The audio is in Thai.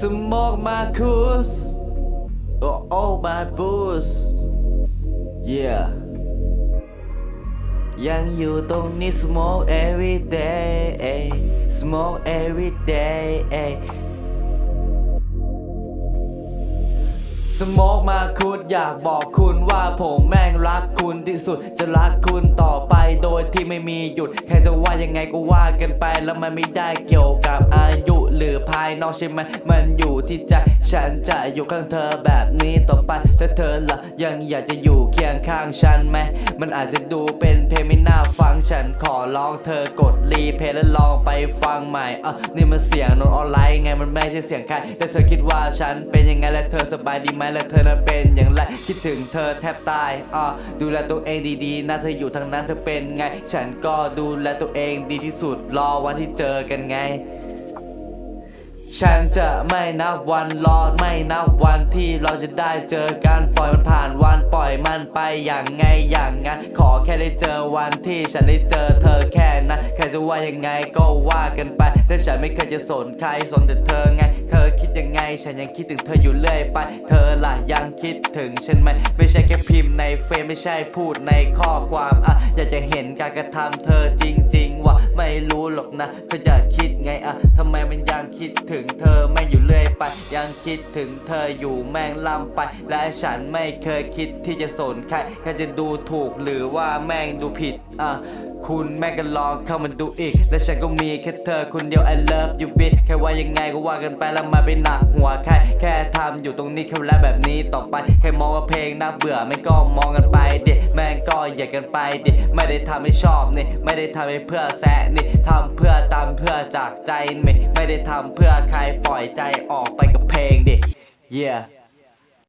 Smoke Marcus Oh oh my boost Yeah ยังอยู่ตรงนี้ smoke every day เอ้ย smoke every day เอ้ยสโมกมาคุณอยากบอกคุณว่าผมแม่งรักคุณที่สุด จะรักคุณต่อไปโดยที่ไม่มีหยุดใครจะว่ายังไงก็ว่ากันไปแล้วมันไม่ได้เกี่ยวกับอายุหรือ นอกใช่ไหมมันอยู่ที่ใจ ฉันจะอยู่ข้างเธอแบบนี้ต่อไปถ้าเธอละยังอยากจะอยู่เคียงข้างฉันไหมมันอาจจะดูเป็นเพลงไม่น่าฟังฉันขอร้องเธอกดรีเพลย์แล้วลองไปฟังใหม่อะนี่มันเสียงโนนออนไลน์ไงมันไม่ใช่เสียงใครแต่เธอคิดว่าฉันเป็นยังไงและเธอสบายดีไหมและเธอนั้นเป็นอย่างไรคิดถึงเธอแทบตายอะดูแลตัวเองดีๆนะเธออยู่ทางนั้นเธอเป็นไง ฉันก็ดูแลตัวเองดีที่สุดรอวันที่เจอกันไง ฉันจะไม่นับวันรอไม่นับวันที่เราจะได้เจอกันปล่อยมันผ่านวันปล่อยมันไปอย่างไงอย่างงั้น ขอแค่ได้เจอวันที่ฉันได้เจอเธอแค่นั้นใครจะว่ายังไงก็ว่ากันไปแต่ฉันไม่เคยจะสนใครสนแต่เธอไง เธอคิดยังไง ฉันยังคิดถึงเธออยู่เรื่อยไป เธอล่ะยังคิดถึงฉันไหมไม่ใช่แค่พิมพ์ในเฟซไม่ใช่พูดในข้อความอะอยากจะเห็นการกระทำเธอจริง ๆ ว่ะไม่รู้หรอกนะเธอจะคิดไงอะ คิดถึงเธอไม่อยู่เรื่อยไป ยังคิดถึงเธออยู่แม่งล่ำไป และฉันไม่เคยคิดที่จะสนใครแค่จะดูถูกหรือว่าแม่งดูผิดอะคุณแม่งก็ลองเข้ามาดูอีก และฉันก็มีแค่เธอคนเดียว I love you bitch แค่ว่ายังไงก็ว่ากันไปแล้วมาไปหนักหัวใครแค่ทำอยู่ตรงนี้แค่แล้วแบบนี้ต่อไป แค่มองว่าเพลงน่าเบื่อไม่ก็มองกันไปเดิแม่ง อยากกันไปดิไม่ได้ทำให้ชอบนี่ไม่ได้ทำให้เพื่อแซะนี่ทำเพื่อตามเพื่อจากใจนี่ไม่ได้ทำเพื่อใครปล่อยใจออกไปกับเพลงดิ yeah